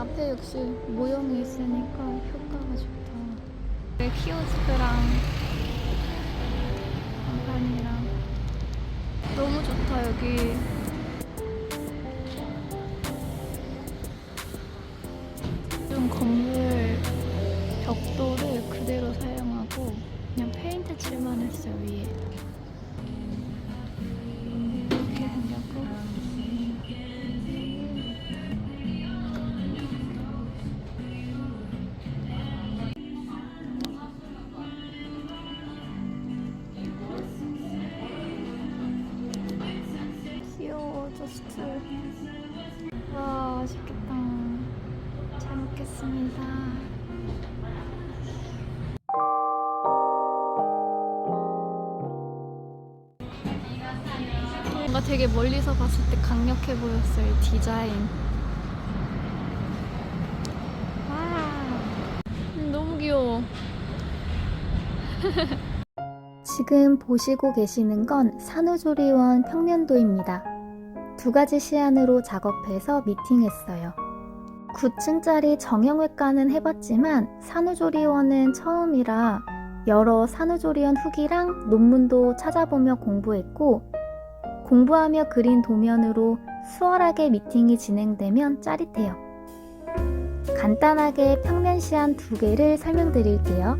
앞에 역시 모형이 있으니까 효과가 좋다. 네, 키오스크랑 간판이랑 너무 좋다 여기. 잘 먹겠습니다 뭔가 되게 멀리서 봤을 때 강력해 보였어요 이 디자인 와 음, 너무 귀여워 지금 보시고 계시는 건 산후조리원 평면도입니다. 두 가지 시안으로 작업해서 미팅했어요. 9층짜리 정형외과는 해봤지만 산후조리원은 처음이라 여러 산후조리원 후기랑 논문도 찾아보며 공부했고 공부하며 그린 도면으로 수월하게 미팅이 진행되면 짜릿해요. 간단하게 평면 시안 두 개를 설명드릴게요.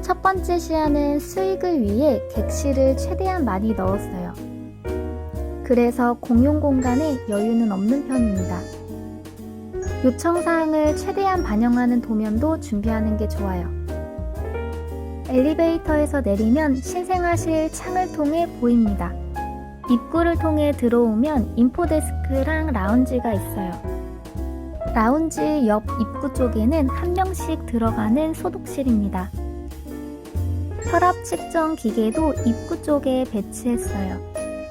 첫 번째 시야는 수익을 위해 객실을 최대한 많이 넣었어요. 그래서 공용 공간에 여유는 없는 편입니다. 요청사항을 최대한 반영하는 도면도 준비하는 게 좋아요. 엘리베이터에서 내리면 신생아실 창을 통해 보입니다. 입구를 통해 들어오면 인포데스크랑 라운지가 있어요. 라운지 옆 입구 쪽에는 한 명씩 들어가는 소독실입니다. 혈압 측정 기계도 입구 쪽에 배치했어요.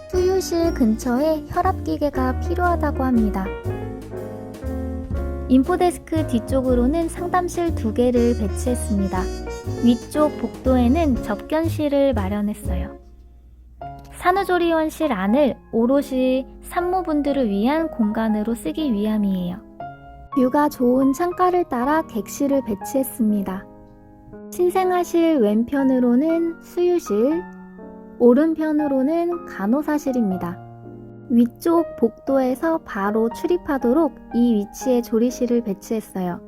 수유실 근처에 혈압 기계가 필요하다고 합니다. 인포데스크 뒤쪽으로는 상담실 두 개를 배치했습니다. 위쪽 복도에는 접견실을 마련했어요. 산후조리원실 안을 오롯이 산모분들을 위한 공간으로 쓰기 위함이에요. 뷰가 좋은 창가를 따라 객실을 배치했습니다. 신생아실 왼편으로는 수유실, 오른편으로는 간호사실입니다. 위쪽 복도에서 바로 출입하도록 이 위치에 조리실을 배치했어요.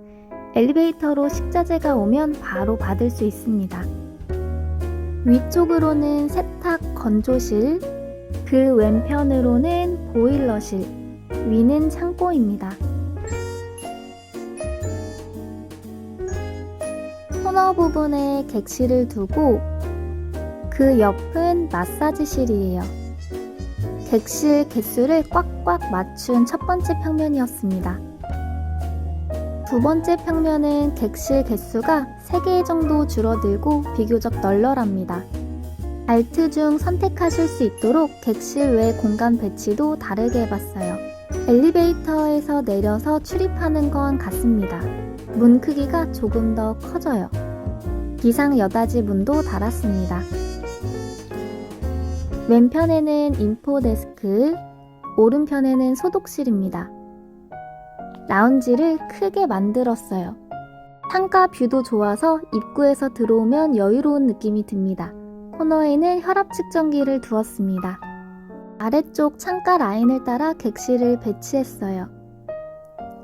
엘리베이터로 식자재가 오면 바로 받을 수 있습니다. 위쪽으로는 세탁 건조실, 그 왼편으로는 보일러실, 위는 창고입니다. 코너 부분에 객실을 두고 그 옆은 마사지실이에요. 객실 개수를 꽉꽉 맞춘 첫 번째 평면이었습니다. 두 번째 평면은 객실 개수가 3개 정도 줄어들고 비교적 널널합니다. 알트 중 선택하실 수 있도록 객실 외 공간 배치도 다르게 해봤어요. 엘리베이터에서 내려서 출입하는 건 같습니다. 문 크기가 조금 더 커져요. 비상 여닫이 문도 달았습니다. 왼편에는 인포데스크, 오른편에는 소독실입니다. 라운지를 크게 만들었어요. 창가 뷰도 좋아서 입구에서 들어오면 여유로운 느낌이 듭니다. 코너에는 혈압 측정기를 두었습니다. 아래쪽 창가 라인을 따라 객실을 배치했어요.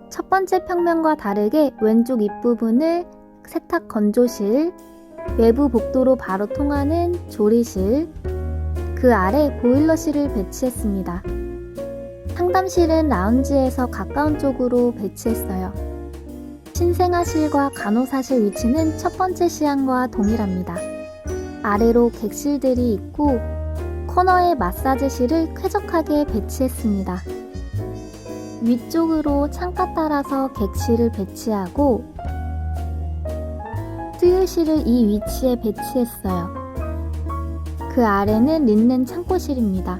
첫 번째 평면과 다르게 왼쪽 입부분을 세탁 건조실, 외부 복도로 바로 통하는 조리실, 그 아래 보일러실을 배치했습니다. 상담실은 라운지에서 가까운 쪽으로 배치했어요. 신생아실과 간호사실 위치는 첫 번째 시안과 동일합니다. 아래로 객실들이 있고 코너에 마사지실을 쾌적하게 배치했습니다. 위쪽으로 창가 따라서 객실을 배치하고 수유실을 이 위치에 배치했어요. 그 아래는 린넨 창고실입니다.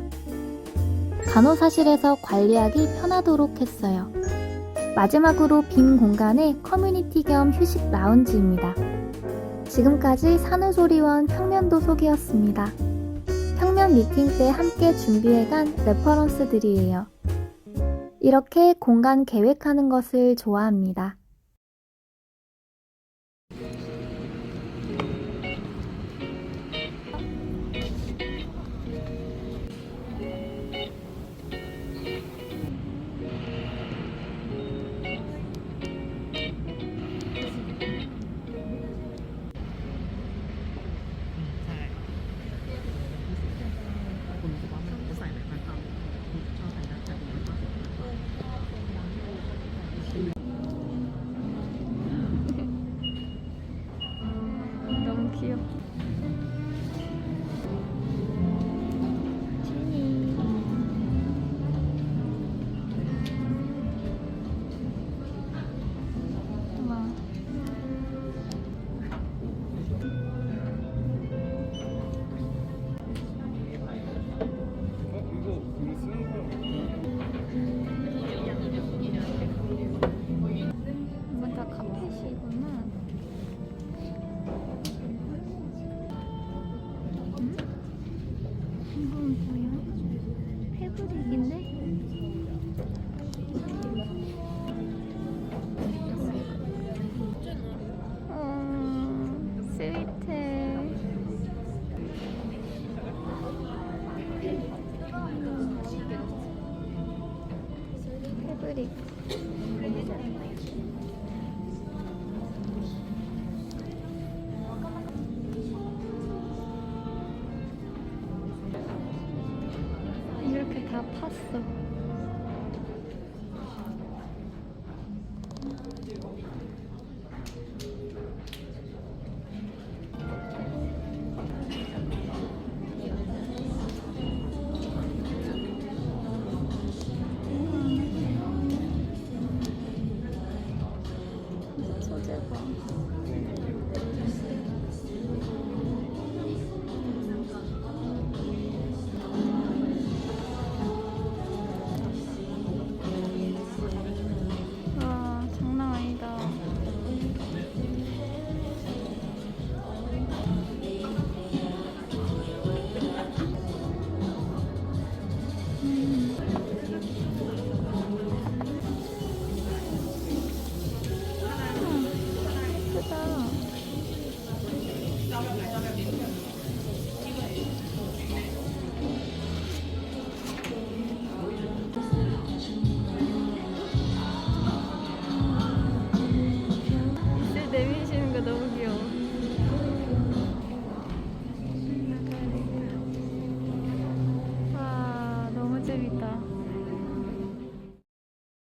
간호사실에서 관리하기 편하도록 했어요. 마지막으로 빈 공간에 커뮤니티 겸 휴식 라운지입니다. 지금까지 산후조리원 평면도 소개였습니다. 평면 미팅 때 함께 준비해간 레퍼런스들이에요. 이렇게 공간 계획하는 것을 좋아합니다. 패브릭. 이렇게 다 팠어.